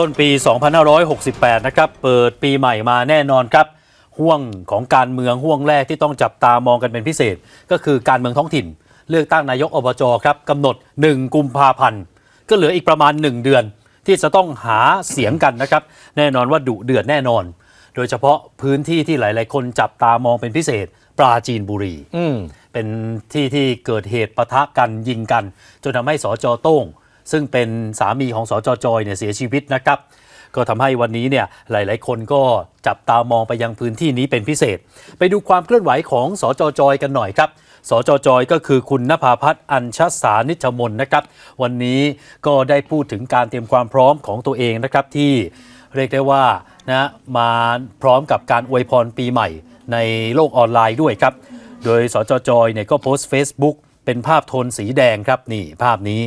ต้นปี 2568 นะครับ เปิดปีใหม่มาแน่นอนครับ ห่วงของการเมืองห่วงแรกที่ต้องจับตามองกันเป็นพิเศษ ก็คือการเมืองท้องถิ่น เลือกตั้งนายกอบจครับกำหนด 1 กุมภาพันธ์ ก็เหลืออีกประมาณ 1 เดือน ที่จะต้องหาเสียงกันนะครับ แน่นอนว่าดุเดือดแน่นอน โดยเฉพาะพื้นที่ที่หลาย ๆ คนจับตามองเป็นพิเศษ ปราจีนบุรีอืมเป็นที่ที่เกิดเหตุปะทะกันยิงกัน จนทำให้สจโต้ง ซึ่งเป็นสามีของสจจอยเนี่ยเสียชีวิตนะครับ ก็ทำให้วันนี้เนี่ยหลาย ๆ คนก็จับตามองไปยังพื้นที่นี้เป็นพิเศษ ไปดูความเคลื่อนไหวของสจจอยกันหน่อยครับสจจอยก็คือคุณนภาพัฒน์อัญชสานิชมนนะครับ วันนี้ก็ได้พูดถึงการเตรียมความพร้อมของตัวเองนะครับที่เรียกได้ว่านะมาพร้อมกับการอวยพรปีใหม่ในโลกออนไลน์ด้วยครับ โดยสจจอยเนี่ยก็โพสต์ Facebook เป็นภาพโทนสีแดงครับนี่ภาพนี้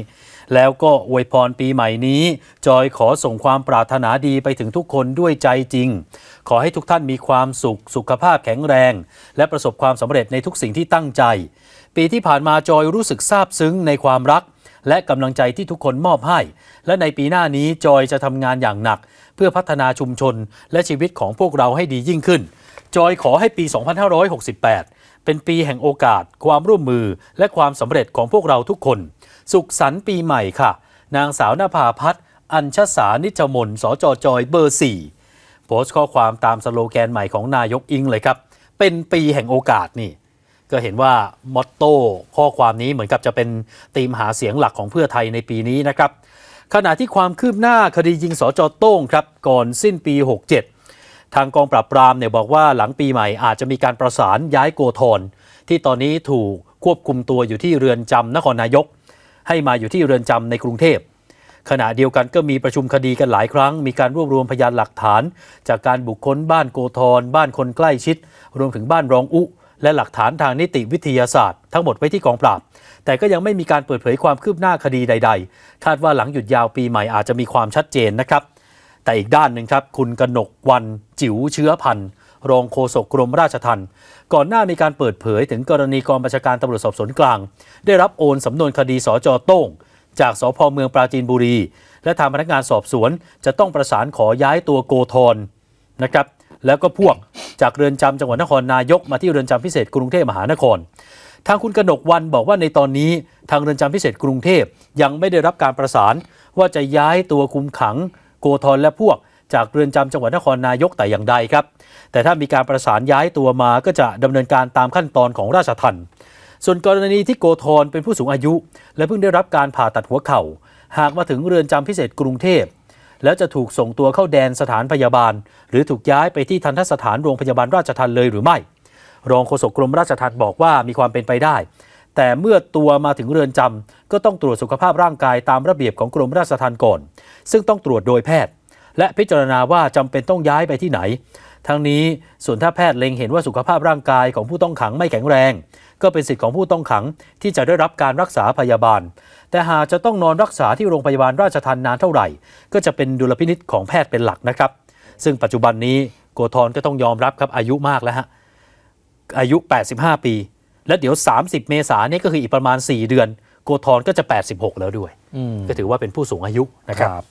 แล้วก็อวยพรปีใหม่นี้ จอยขอส่งความปรารถนาดีไปถึงทุกคนด้วยใจจริง ขอให้ทุกท่านมีความสุขสุขภาพแข็งแรง และประสบความสำเร็จในทุกสิ่งที่ตั้งใจ ปีที่ผ่านมาจอยรู้สึกซาบซึ้งในความรัก และกำลังใจที่ทุกคนมอบให้ และในปีหน้านี้จอยจะทำงานอย่างหนัก เพื่อพัฒนาชุมชนและชีวิตของพวกเราให้ดียิ่งขึ้น จอยขอให้ปี 2568 เป็นปีแห่งโอกาส ความร่วมมือ และความสำเร็จของพวกเราทุกคน สุขสันต์ปีใหม่ค่ะ นางสาวนภาพัฒน์อัญชสานิจมนสจจอยเบอร์ 4 โพสต์ข้อความตามสโลแกนใหม่ของนายกอิงเลยครับ เป็นปีแห่งโอกาสนี่ ก็เห็นว่ามอตโต้ข้อความนี้เหมือนกับจะเป็นธีมหาเสียงหลักของเพื่อไทยในปีนี้นะครับขณะที่ความคืบหน้าคดียิงสจโต้งครับก่อนสิ้นปี 67 ทางกองปราบปรามเนี่ยบอกว่าหลังปีใหม่อาจจะมีการประสานย้ายโกธรที่ตอนนี้ถูกควบคุมตัวอยู่ที่เรือนจำนครนายก ให้มาอยู่ที่เรือนจำในกรุงเทพขณะเดียวกันก็มีประชุมคดีกันหลายครั้ง มีการรวบรวมพยานหลักฐาน จากการบุคคลบ้านโกธรบ้านคนใกล้ชิด รวมถึงบ้านรองอุ และหลักฐานทางนิติวิทยาศาสตร์ ทั้งหมดไว้ที่กองปราบ แต่ก็ยังไม่มีการเปิดเผยความคืบหน้าคดีใด ๆ คาดว่าหลังหยุดยาวปีใหม่อาจจะมีความชัดเจนนะครับ แต่อีกด้านหนึ่งครับ คุณกนกวันจิ๋วเชื้อพันธ์รองโฆษกกรมราชทัณฑ์ก่อนหน้ามีการเปิดเผยถึงกรณีกองบัญชาการตำรวจสอบสวนกลาง ได้รับโอนสำนวนคดีสจโต้ง จากสพเมืองปราจีนบุรี และทางพนักงานสอบสวนจะต้องประสานขอย้ายตัวโกธรนะครับแล้วก็พวกจากเรือนจำจังหวัดนครนายกมาที่เรือนจำพิเศษกรุงเทพมหานคร ทางคุณกนกวันบอกว่าในตอนนี้ทางเรือนจำพิเศษกรุงเทพยังไม่ได้รับการประสานว่าจะย้ายตัวคุมขัง โกธรและพวก จากเรือนจำจังหวัดนครนายกแต่อย่างใดครับ แต่ถ้ามีการประสานย้ายตัวมาก็จะดำเนินการตามขั้นตอนของราชทัณฑ์ส่วนกรณีที่โกธรเป็นผู้สูงอายุ และเพิ่งได้รับการผ่าตัดหัวเข่า หากมาถึงเรือนจำพิเศษกรุงเทพแล้วจะถูกส่งตัวเข้าแดนสถานพยาบาล หรือถูกย้ายไปที่ทันทสถานโรงพยาบาลราชทัณฑ์เลยหรือไม่ รองโฆษกกรมราชทัณฑ์บอกว่ามีความเป็นไปได้ แต่เมื่อตัวมาถึงเรือนจำก็ต้องตรวจสุขภาพร่างกายตามระเบียบของกรมราชทัณฑ์ก่อน ซึ่งต้องตรวจโดยแพทย์ และพิจารณาว่าจำเป็นต้องย้ายไปที่ไหน ทั้งนี้ส่วนถ้าแพทย์เล็งเห็นว่าสุขภาพร่างกายของผู้ต้องขังไม่แข็งแรง ก็เป็นสิทธิ์ของผู้ต้องขังที่จะได้รับการรักษาพยาบาล แต่หากจะต้องนอนรักษาที่โรงพยาบาลราชทันนานเท่าไหร่ ก็จะเป็นดุลพินิษของแพทย์เป็นหลักนะครับ ซึ่งปัจจุบันนี้โกธรก็ต้องยอมรับครับอายุมากแล้วฮะอายุ 85 ปี และเดี๋ยว 30 เมษายนนี่ก็คืออีกประมาณ 4 เดือน โกธรก็จะ 86 แล้วด้วยอืมก็ถือว่าเป็นผู้สูงอายุนะคครับรับ